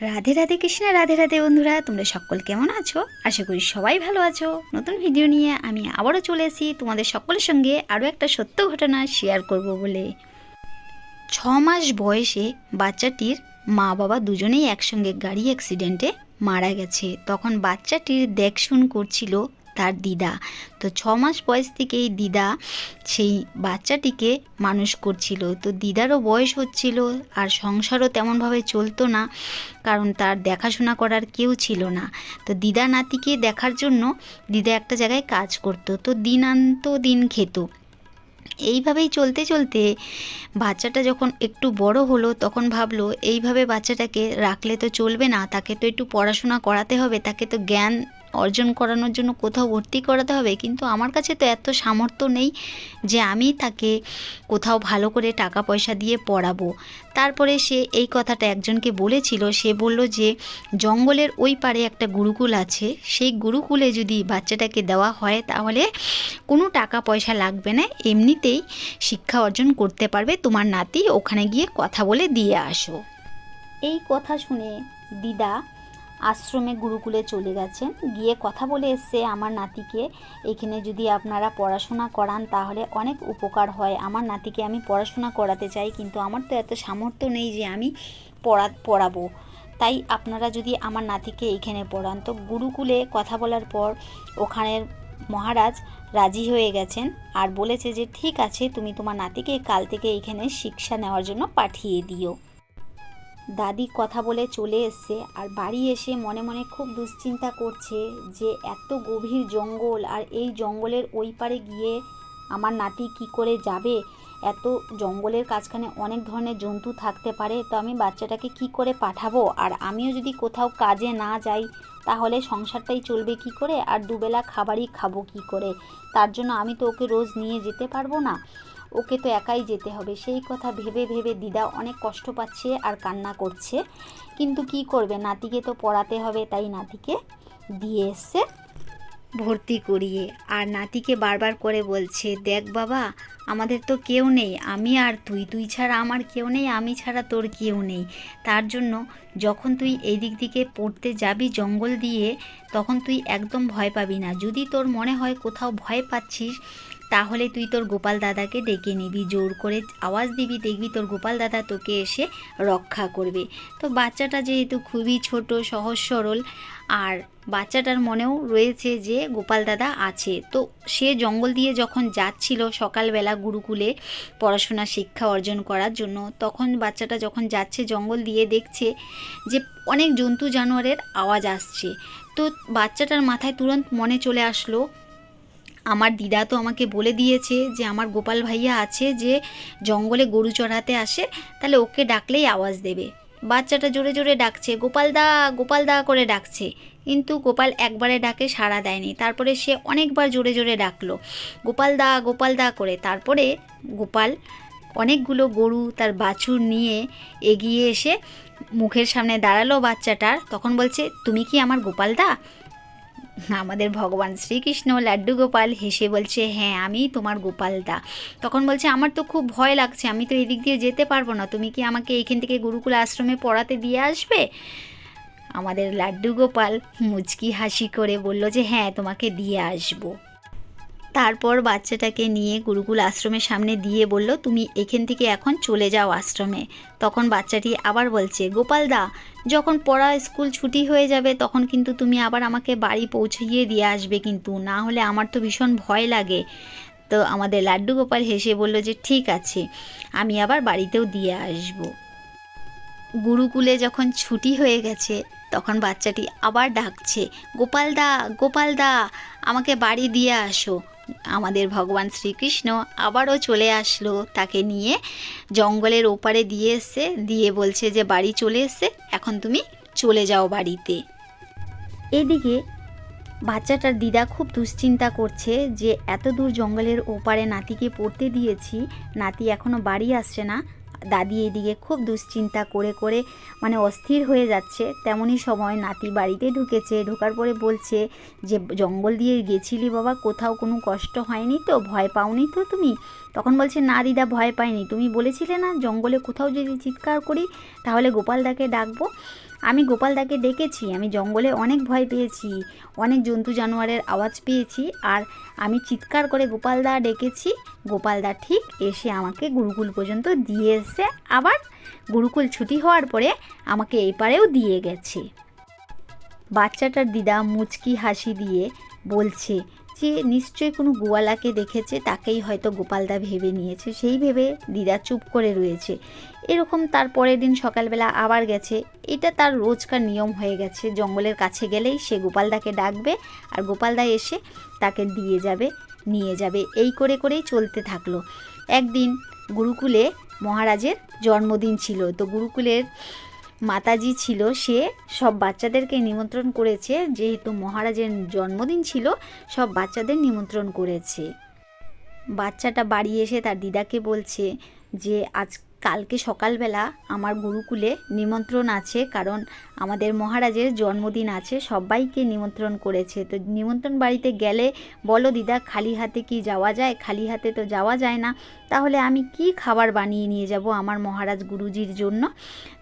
রাধে রাধে কৃষ্ণ, রাধে রাধে বন্ধুরা, তোমরা সকল কেমন আছো? আশা করি সবাই ভালো আছো। নতুন ভিডিও নিয়ে আমি আবারও চলে এসেছি তোমাদের সকলের সঙ্গে আরও একটা সত্য ঘটনা শেয়ার করব বলে। ছ মাস বয়সে বাচ্চাটির মা বাবা দুজনেই একসঙ্গে গাড়ি অ্যাক্সিডেন্টে মারা গেছে। তখন বাচ্চাটির দেখশুন করছিল তার দিদা। তো ছ মাস বয়স থেকেই দিদা সেই বাচ্চাটিকে মানুষ করছিল। তো দিদারও বয়স হচ্ছিল আর সংসারও তেমনভাবে চলতো না, কারণ তার দেখাশোনা করার কেউ ছিল না। তো দিদা নাতিকে দেখার জন্য দিদা একটা জায়গায় কাজ করতো। তো দিন আনতো দিন খেত। এইভাবেই চলতে চলতে বাচ্চাটা যখন একটু বড় হলো, তখন ভাবলো, এইভাবে বাচ্চাটাকে রাখলে তো চলবে না, তাকে তো একটু পড়াশোনা করাতে হবে, তাকে তো জ্ঞান অর্জন করানোর জন্য কোথাও ভর্তি করাতে হবে। কিন্তু আমার কাছে তো এত সামর্থ্য নেই যে আমি তাকে কোথাও ভালো করে টাকা পয়সা দিয়ে পড়াবো। তারপরে সে এই কথাটা একজনকে বলেছিল। সে বলল যে, জঙ্গলের ওই পারে একটা গুরুকুল আছে। সেই গুরুকুলে যদি বাচ্চাটাকে দেওয়া হয় তাহলে কোনো টাকা পয়সা লাগবে না। এমনিতেই শিক্ষা অর্জন করতে পারবে। তোমার নাতি ওখানে গিয়ে কথা বলে দিয়ে আসো। এই কথা শুনে দিদা আশ্রমে গুরুকুলে চলে গেছেন। গিয়ে কথা বলে এসছে আমার নাতিকে। এখানে যদি আপনারা পড়াশোনা করান তাহলে অনেক উপকার হয়। আমার নাতিকে আমি পড়াশোনা করাতে চাই, কিন্তু আমার তো এত সামর্থ্য নেই যে আমি পড়া, পড়াবো। তাই আপনারা যদি আমার নাতিকে এইখানে পড়ান। তো গুরুকুলে কথা বলার পর ওখানের মহারাজ রাজি হয়ে গেছেন আর বলেছে যে, ঠিক আছে, তুমি তোমার নাতিকে কাল থেকে এইখানে শিক্ষা নেওয়ার জন্য পাঠিয়ে দিও। দাদি কথা বলে চলে এসছে আর বাড়ি এসে মনে মনে খুব দুশ্চিন্তা করছে যে এত গভীর জঙ্গল আর এই জঙ্গলের ওই পারে গিয়ে আমার নাতি কি করে যাবে? এত জঙ্গলের কাছখানে অনেক ধরনের জন্তু থাকতে পারে, তো আমি বাচ্চাটাকে কি করে পাঠাবো? আর আমিও যদি কোথাও কাজে না যাই, তাহলে সংসারটাই চলবে কি করে? আর দুবেলা খাবারই খাব কি করে? তার জন্য আমি তো ওকে রোজ নিয়ে যেতে পারব না। ওকে তো একাই যেতে হবে। সেই কথা ভেবে ভেবে দিদা অনেক কষ্ট পাচ্ছে আর কান্না করছে। কিন্তু কি করবে? নাতিকে তো পড়াতে হবে, তাই নাতিকে দিয়ে এসছে ভর্তি করিয়ে। আর নাতিকে বারবার করে বলছে, দেখ বাবা, আমাদের তো কেউ নেই। আমি আর তুই তুই ছাড়া আমার কেউ নেই, আমি ছাড়া তোর কেউ নেই। তার জন্য যখন তুই এই দিক দিকে পড়তে যাবি জঙ্গল দিয়ে, তখন তুই একদম ভয় পাবি না। যদি তোর মনে হয় কোথাও ভয় পাচ্ছিস তাহলে তুই তোর গোপাল দাদাকে ডেকে নিবি, জোর করে আওয়াজ দিবি, দেখবি তোর গোপাল দাদা তোকে এসে রক্ষা করবে। তো বাচ্চাটা যেহেতু খুবই ছোট, সহজ, সরল, আর বাচ্চাটার মনেও রয়েছে যে গোপাল দাদা আছে। তো সে জঙ্গল দিয়ে যখন যাচ্ছিল সকালবেলা গুরুকুলে পড়াশোনা, শিক্ষা অর্জন করার জন্য, তখন বাচ্চাটা যখন যাচ্ছে জঙ্গল দিয়ে দেখছে যে অনেক জন্তু জানোয়ারের আওয়াজ আসছে। তো বাচ্চাটার মাথায় তুরন্ত মনে চলে আসলো আমার দিদা তো আমাকে বলে দিয়েছে যে আমার গোপাল ভাইয়া আছে যে জঙ্গলে গরু চড়াতে আসে, তাহলে ওকে ডাকলেই আওয়াজ দেবে। বাচ্চাটা জোরে জোরে ডাকছে, গোপাল দা গোপাল দা করে ডাকছে। কিন্তু গোপাল একবারে ডাকে সাড়া দেয়নি। তারপরে সে অনেকবার জোরে জোরে ডাকলো, গোপাল দা গোপাল দা করে। তারপরে গোপাল অনেকগুলো গরু তার বাছুর নিয়ে এগিয়ে এসে মুখের সামনে দাঁড়াল বাচ্চাটার। তখন বলছে, তুমি কি আমার গোপাল দা? আমাদের ভগবান শ্রীকৃষ্ণ লাড্ডু গোপাল হেসে বলছে হ্যাঁ আমি তোমার গোপালদা। তখন বলছে, আমার তো খুব ভয় লাগছে, আমি তো এদিক দিয়ে যেতে পারব না। তুমি কি আমাকে এইখান থেকে গুরুকুল আশ্রমে পড়াতে দিয়ে আসবে? আমাদের লাড্ডু গোপাল মুচকি হাসি করে বলল যে হ্যাঁ তোমাকে দিয়ে আসব। তারপর বাচ্চাটাকে নিয়ে গুরুকুল আশ্রমের সামনে দিয়ে বলল, তুমি এখান থেকে এখন চলে যাও আশ্রমে। তখন বাচ্চাটি আবার বলছে, গোপাল দা, যখন পড়া স্কুল ছুটি হয়ে যাবে, তখন কিন্তু তুমি আবার আমাকে বাড়ি পৌঁছিয়ে দিয়ে আসবে কিন্তু, না হলে আমার তো ভীষণ ভয় লাগে। তো আমাদের লাড্ডু গোপাল হেসে বলল যে, ঠিক আছে, আমি আবার বাড়িতেও দিয়ে আসব। গুরুকুলে যখন ছুটি হয়ে গেছে, তখন বাচ্চাটি আবার ডাকছে, গোপাল দা গোপাল দা, আমাকে বাড়ি দিয়ে আসো। আমাদের ভগবান শ্রীকৃষ্ণ আবারও চলে আসলো তাকে নিয়ে। জঙ্গলের ওপারে দিয়ে এসছে দিয়ে বলছে যে, বাড়ি চলে এসছে এখন তুমি চলে যাও বাড়িতে। এদিকে বাচ্চাটার দিদা খুব দুশ্চিন্তা করছে যে, এত দূর জঙ্গলের ওপারে নাতিকে পড়তে দিয়েছি, নাতি এখনও বাড়ি আসছে না দাদি এদিকে খুব দুশ্চিন্তা করে করে মানে অস্থির হয়ে যাচ্ছে। তেমনই সময় নাতি বাড়িতে ঢুকেছে, ঢোকার পরে বলছে যে, জঙ্গল দিয়ে গেছিলি বাবা, কোথাও কোনো কষ্ট হয়নি তো? ভয় পাওনি তো তুমি? তখন বলছে, না দিদা, ভয় পাইনি। তুমি বলেছিলে না জঙ্গলে কোথাও যদি চিৎকার করি, তাহলে গোপালদাকে ডাকবো? আমি গোপালদাকে ডেকেছি, আমি জঙ্গলে অনেক ভয় পেয়েছি, অনেক জন্তু জানোয়ারের আওয়াজ পেয়েছি আর আমি চিৎকার করে গোপালদা ডেকেছি গোপালদা ঠিক এসে আমাকে গুরুকুল পর্যন্ত দিয়ে এসে আবার গুরুকুল ছুটি হওয়ার পরে আমাকে এই পারেও দিয়ে গেছে। বাচ্চাটার দিদা মুচকি হাসি দিয়ে বলছে যে নিশ্চয়ই কোনো গোয়ালাকে দেখেছে, তাকেই হয়তো গোপালদা ভেবে নিয়েছে। সেই ভেবে দিদা চুপ করে রয়েছে। এরকম তার পরের দিন সকালবেলা আবার গেছে। এটা তার রোজকার নিয়ম হয়ে গেছে। জঙ্গলের কাছে গেলেই সে গোপালদাকে ডাকবে আর গোপালদা এসে তাকে দিয়ে যাবে, নিয়ে যাবে। এই করে করেই চলতে থাকল। একদিন গুরুকুলে মহারাজের জন্মদিন ছিল। তো গুরুকুলের মাতাজি ছিল, সে সব বাচ্চাদেরকে নিমন্ত্রণ করেছে। যেহেতু মহারাজের জন্মদিন ছিল, সব বাচ্চাদের নিমন্ত্রণ করেছে। বাচ্চাটা বাড়ি এসে তার দিদাকে বলছে যে, আজ কালকে সকালবেলা আমার গুরুকুলে নিমন্ত্রণ আছে, কারণ আমাদের মহারাজের জন্মদিন আছে, সবাইকে নিমন্ত্রণ করেছে। তো নিমন্ত্রণ বাড়িতে গেলে বলো দিদা, খালি হাতে কি যাওয়া যায়? খালি হাতে তো যাওয়া যায় না। তাহলে আমি কি খাবার বানিয়ে নিয়ে যাব আমার মহারাজ গুরুজির জন্য?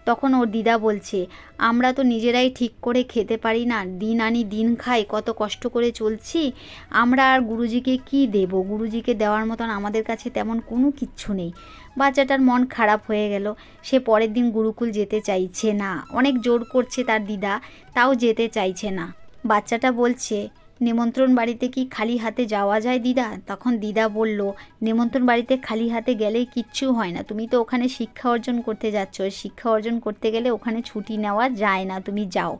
তখন ওর দিদা বলছে, আমরা তো নিজেরাই ঠিক করে খেতে পারি না, দিন আনি দিন খাই, কত কষ্ট করে চলছি, আমরা আর গুরুজিকে কি দেব? গুরুজিকে দেওয়ার মতন আমাদের কাছে তেমন কোনো কিচ্ছু নেই। বাচ্চাটার মন খারাপ হয়ে গেল। সে পরের দিন গুরুকুল যেতে চাইছে না। অনেক জোর করছে তার দিদা, তাও যেতে চাইছে না। বাচ্চাটা বলছে নিমন্ত্রণ বাড়িতে কি খালি হাতে যাওয়া যায় দিদা? তখন দিদা বলল, নিমন্ত্রণ বাড়িতে খালি হাতে গেলেই কিচ্ছু হয় না। তুমি তো ওখানে শিক্ষা অর্জন করতে যাচ্ছ। শিক্ষা অর্জন করতে গেলে ওখানে ছুটি নেওয়া যায় না। তুমি যাও।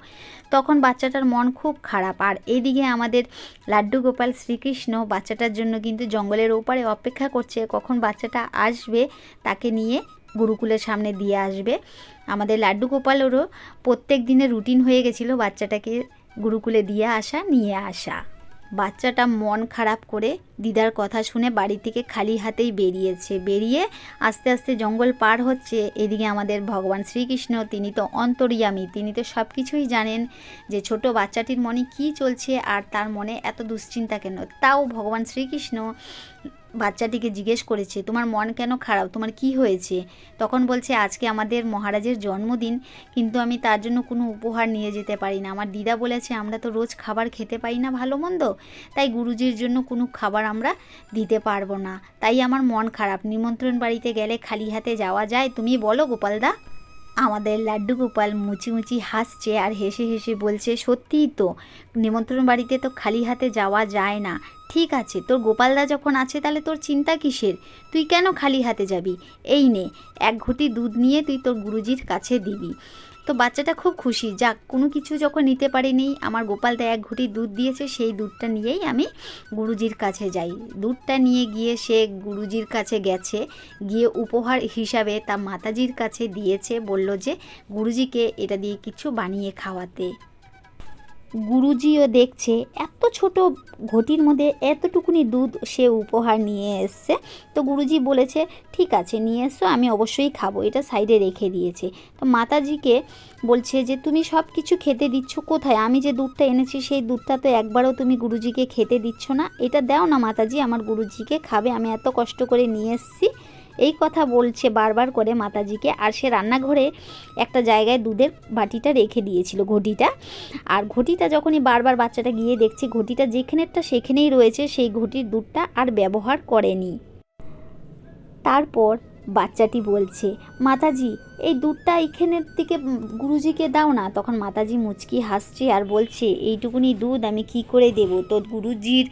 তখন বাচ্চাটার মন খুব খারাপ। আর এদিকে আমাদের লাড্ডু গোপাল শ্রীকৃষ্ণ বাচ্চাটার জন্য কিন্তু জঙ্গলের ওপারে অপেক্ষা করছে। কখন বাচ্চাটা আসবে তাকে নিয়ে গুরুকুলের সামনে দিয়ে আসবে। আমাদের লাড্ডু গোপালেরও প্রত্যেক দিনের রুটিন হয়ে গেছিল বাচ্চাটাকে গুরুকুলে দিয়ে আসা, নিয়ে আসা। বাচ্চাটা মন খারাপ করে দিদার কথা শুনে বাড়ি থেকে খালি হাতেই বেরিয়েছে। বেরিয়ে আস্তে আস্তে জঙ্গল পার হচ্ছে। এদিকে আমাদের ভগবান শ্রীকৃষ্ণ, তিনি তো অন্তর্যামী, তিনি তো সব কিছুই জানেন যে ছোট বাচ্চাটির মনে কি চলছে আর তার মনে এত দুশ্চিন্তা কেন? তাও ভগবান শ্রীকৃষ্ণ বাচ্চাটিকে জিজ্ঞেস করেছে, তোমার মন কেন খারাপ? তোমার কি হয়েছে? তখন বলছে, আজকে আমাদের মহারাজের জন্মদিন, কিন্তু আমি তার জন্য কোনো উপহার নিয়ে যেতে পারি না। আমার দিদা বলেছে, আমরা তো রোজ খাবার খেতে পারি না ভালো মন্দ, তাই গুরুজির জন্য কোনো খাবার আমরা দিতে পারব না। তাই আমার মন খারাপ। নিমন্ত্রণ বাড়িতে গেলে খালি হাতে যাওয়া যায়। তুমি বলো গোপালদা। আমাদের লাড্ডু গোপাল মুচি মুচি হাসছে আর হেসে হেসে বলছে, সত্যিই তো, নিমন্ত্রণ বাড়িতে তো খালি হাতে যাওয়া যায় না। ঠিক আছে, তোর গোপালদা যখন আছে তাহলে তোর চিন্তা কিসের? তুই কেন খালি হাতে যাবি? এই নে, এক ঘটি দুধ নিয়ে তুই তোর গুরুজির কাছে দিবি। তো বাচ্চাটা খুব খুশি। যাক, কোনো কিছু যখন নিতে পারিনি, আমার গোপাল গোপালদা এক ঘুটি দুধ দিয়েছে, সেই দুধটা নিয়েই আমি গুরুজির কাছে যাই। দুধটা নিয়ে গিয়ে সে গুরুজির কাছে গেছে, গিয়ে উপহার হিসাবে তা মাতাজির কাছে দিয়েছে, বলল যে, গুরুজিকে এটা দিয়ে কিছু বানিয়ে খাওয়াতে। গুরুজিও দেখছে, এত ছোট ঘটির মধ্যে এতটুকুনি দুধ সে উপহার নিয়ে এসছে। তো গুরুজি বলেছে, ঠিক আছে, নিয়ে এসো, আমি অবশ্যই খাব। এটা সাইডে রেখে দিয়েছে। তো মাতাজিকে বলছে যে, তুমি সব কিছু খেতে দিচ্ছ কোথায়? আমি যে দুধটা এনেছি, সেই দুধটা তো একবারও তুমি গুরুজিকে খেতে দিচ্ছ না। এটা দাও না মাতাজি, আমার গুরুজিকে খাবে, আমি এত কষ্ট করে নিয়ে এসেছি। এই কথা বলছে বারবার করে মাতাজিকে আর সে রান্নাঘরে একটা জায়গায় দুধের বাটিটা রেখে দিয়েছিল ঘটিটা। আর ঘটিটা যখনই বারবার বাচ্চাটা গিয়ে দেখছে, ঘটিটা যেখানেরটা সেখানেই রয়েছে, সেই ঘটির দুধটা আর ব্যবহার করেনি। তারপর বাচ্চাটি বলছে, মাতাজি, এই দুধটা এইখানের দিকে গুরুজিকে দাও না। তখন মাতাজি মুচকি হাসছে আর বলছে, এইটুকুনি দুধ আমি কি করে দেব? তো গুরুজির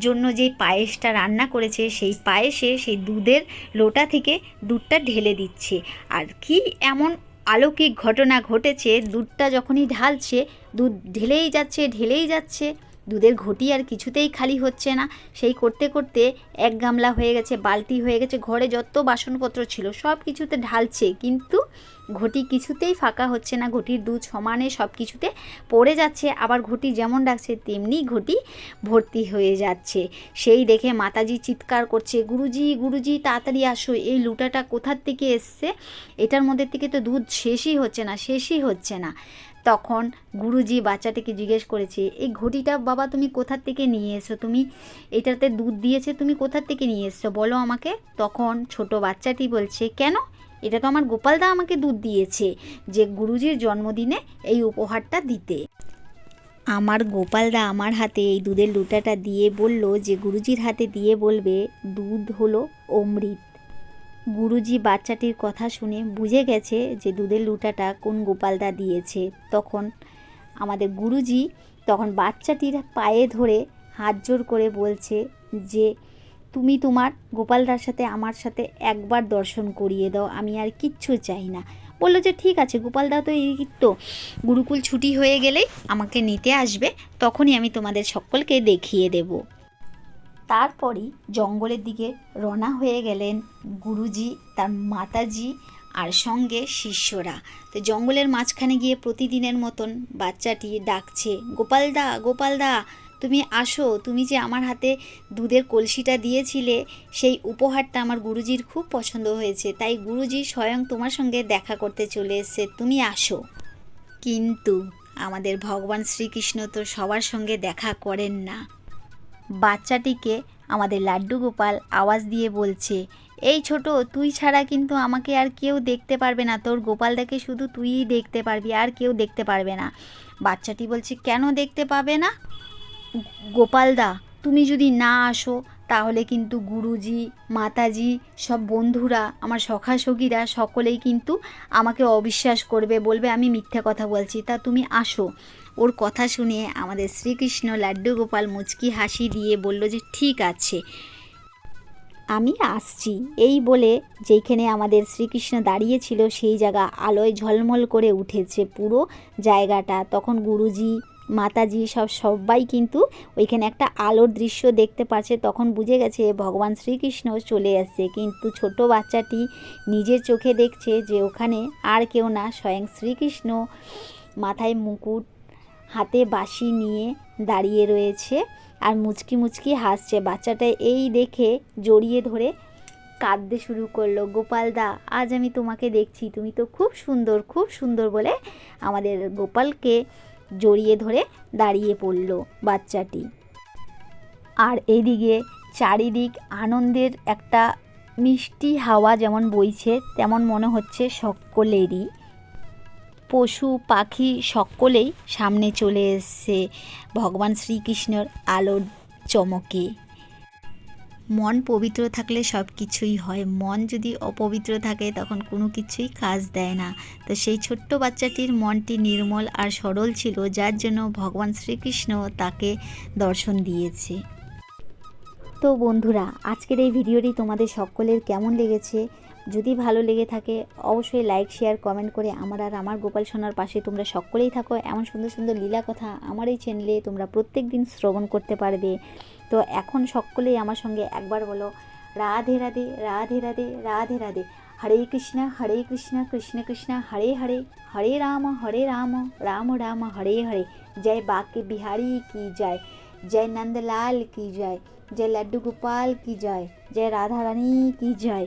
জন্য যে পায়েসটা রান্না করেছে, সেই পায়েসে সেই দুধের লোটা থেকে দুধটা ঢেলে দিচ্ছে। আর কি এমন অলৌকিক ঘটনা ঘটেছে, দুধটা যখনই ঢালছে, দুধ ঢেলেই যাচ্ছে ঢেলেই যাচ্ছে। দুধের ঘটি আর কিছুতেই খালি হচ্ছে না। সেই করতে করতে এক গামলা হয়ে গেছে, বালতি হয়ে গেছে, ঘরে যত বাসনপত্র ছিল সব কিছুতে ঢালছে। কিন্তু ঘটি কিছুতেই ফাঁকা হচ্ছে না, ঘটির দুধ সমানে সব কিছুতে পড়ে যাচ্ছে। আবার ঘটি যেমন ডাকছে, তেমনি ঘটি ভর্তি হয়ে যাচ্ছে। সেই দেখে মাতাজি চিৎকার করছে, গুরুজি গুরুজি, তাড়াতাড়ি আসো। এই লুটাটা কোথার থেকে এসছে? এটার মধ্যে থেকে তো দুধ শেষই হচ্ছে না, শেষই হচ্ছে না। তখন গুরুজি বাচ্চাটিকে জিজ্ঞেস করেছে, এই ঘটিটা বাবা তুমি কোথার থেকে নিয়ে এসো তুমি এটাতে দুধ দিয়েছে, তুমি কোথার থেকে নিয়ে এসছো? বলো আমাকে। তখন ছোট বাচ্চাটি বলছে, কেন? এটা তো আমার গোপালদা আমাকে দুধ দিয়েছে যে গুরুজির জন্মদিনে এই উপহারটা দিতে। আমার গোপালদা আমার হাতে এই দুধের লুটাটা দিয়ে বলল, যে গুরুজির হাতে দিয়ে বলবে, দুধ হলো অমৃত। গুরুজি বাচ্চাটির কথা শুনে বুঝে গেছে যে দুধের লুটাটা কোন গোপালদা দিয়েছে। তখন আমাদের গুরুজি তখন বাচ্চাটির পায়ে ধরে হাত জোর করে বলছে যে, তুমি তোমার গোপালদার সাথে আমার সাথে একবার দর্শন করিয়ে দাও, আমি আর কিচ্ছু চাই না। বলল যে, ঠিক আছে গোপালদা তো এই তো গুরুকুল ছুটি হয়ে গেলেই আমাকে নিতে আসবে, তখনই আমি তোমাদের সকলকে দেখিয়ে দেব। তারপরই জঙ্গলের দিকে রওনা হয়ে গেলেন গুরুজি, তার মাতাজি আর সঙ্গে শিষ্যরা। তো জঙ্গলের মাঝখানে গিয়ে প্রতিদিনের মতন বাচ্চাটি ডাকছে গোপালদা গোপালদা তুমি আসো, তুমি যে আমার হাতে দুধের কলসিটা দিয়েছিলে, সেই উপহারটা আমার গুরুজির খুব পছন্দ হয়েছে। তাই গুরুজি স্বয়ং তোমার সঙ্গে দেখা করতে চলে এসেছে, তুমি আসো। কিন্তু আমাদের ভগবান শ্রীকৃষ্ণ তো সবার সঙ্গে দেখা করেন না। বাচ্চাটিকে আমাদের লাড্ডু গোপাল আওয়াজ দিয়ে বলছে, এই ছোট, তুই ছাড়া কিন্তু আমাকে আর কেউ দেখতে পারবে না। তোর গোপালদাকে শুধু তুইই দেখতে পারবি, আর কেউ দেখতে পারবে না। বাচ্চাটি বলছে, কেন দেখতে পাবে না? গোপালদা, তুমি যদি না আসো তাহলে কিন্তু গুরুজি, মাতাজি, সব বন্ধুরা, আমার সখা সখীরা সকলেই কিন্তু আমাকে অবিশ্বাস করবে, বলবে, আমি মিথ্যা কথা বলছি। তা তুমি আসো। ওর কথা শুনে আমাদের শ্রীকৃষ্ণ লাড্ডু গোপাল মুচকি হাসি দিয়ে বলল যে, ঠিক আছে। আমি আসছি। এই বলে যেইখানে আমাদের শ্রীকৃষ্ণ দাঁড়িয়েছিল, সেই জায়গা আলোয় ঝলমল করে উঠেছে পুরো জায়গাটা। তখন গুরুজি মাতাজি সব, সবাই কিন্তু ওইখানে একটা আলোর দৃশ্য দেখতে পাচ্ছে। তখন বুঝে গেছে ভগবান শ্রীকৃষ্ণ চলে আসছে কিন্তু ছোট বাচ্চাটি নিজের চোখে দেখছে যে ওখানে আর কেউ না, স্বয়ং শ্রীকৃষ্ণ মাথায় মুকুট, হাতে বাঁশি নিয়ে দাঁড়িয়ে রয়েছে আর মুচকি মুচকি হাসছে। বাচ্চাটা এই দেখে জড়িয়ে ধরে কাঁদতে শুরু করল গোপালদা আজ আমি তোমাকে দেখছি। তুমি তো খুব সুন্দর খুব সুন্দর বলে আমাদের গোপালকে জড়িয়ে ধরে দাঁড়িয়ে পড়ল বাচ্চাটি। আর এইদিকে চারিদিক আনন্দের একটা মিষ্টি হাওয়া যেমন বইছে, তেমন মনে হচ্ছে সকলেরই। পশু, পাখি সকলেই সামনে চলে এসছে। ভগবান শ্রীকৃষ্ণর আলোর চমকে। মন পবিত্র থাকলে সব কিছুই হয়। মন যদি অপবিত্র থাকে, তখন কোনো কিছুই কাজ দেয় না। তো সেই ছোট্ট বাচ্চাটির মনটি নির্মল আর সরল ছিল, যার জন্য ভগবান শ্রীকৃষ্ণ তাকে দর্শন দিয়েছে। তো বন্ধুরা, আজকের এই ভিডিওটি তোমাদের সকলের কেমন লেগেছে? যদি ভালো লেগে থাকে, অবশ্যই লাইক শেয়ার কমেন্ট করে আমার আর আমার গোপাল সোনার পাশে তোমরা সকলেই থাকো। এমন সুন্দর সুন্দর লীলা কথা আমার এই চ্যানেলে তোমরা প্রত্যেক দিন শ্রবণ করতে পারবে। তো এখন সকলেই আমার সঙ্গে একবার বলো, রাধে রাধে রাধে রাধে রাধে রাধে। হরে কৃষ্ণ হরে কৃষ্ণ কৃষ্ণ কৃষ্ণ, হরে হরে হরে রাম হরে রাম রাম রাম, হরে হরে। জয় বাক্য বিহারী কি জয় জয় নন্দলাল কি জয় জয় লাড্ডু গোপাল কি জয় জয় রাধারানী কি জয়।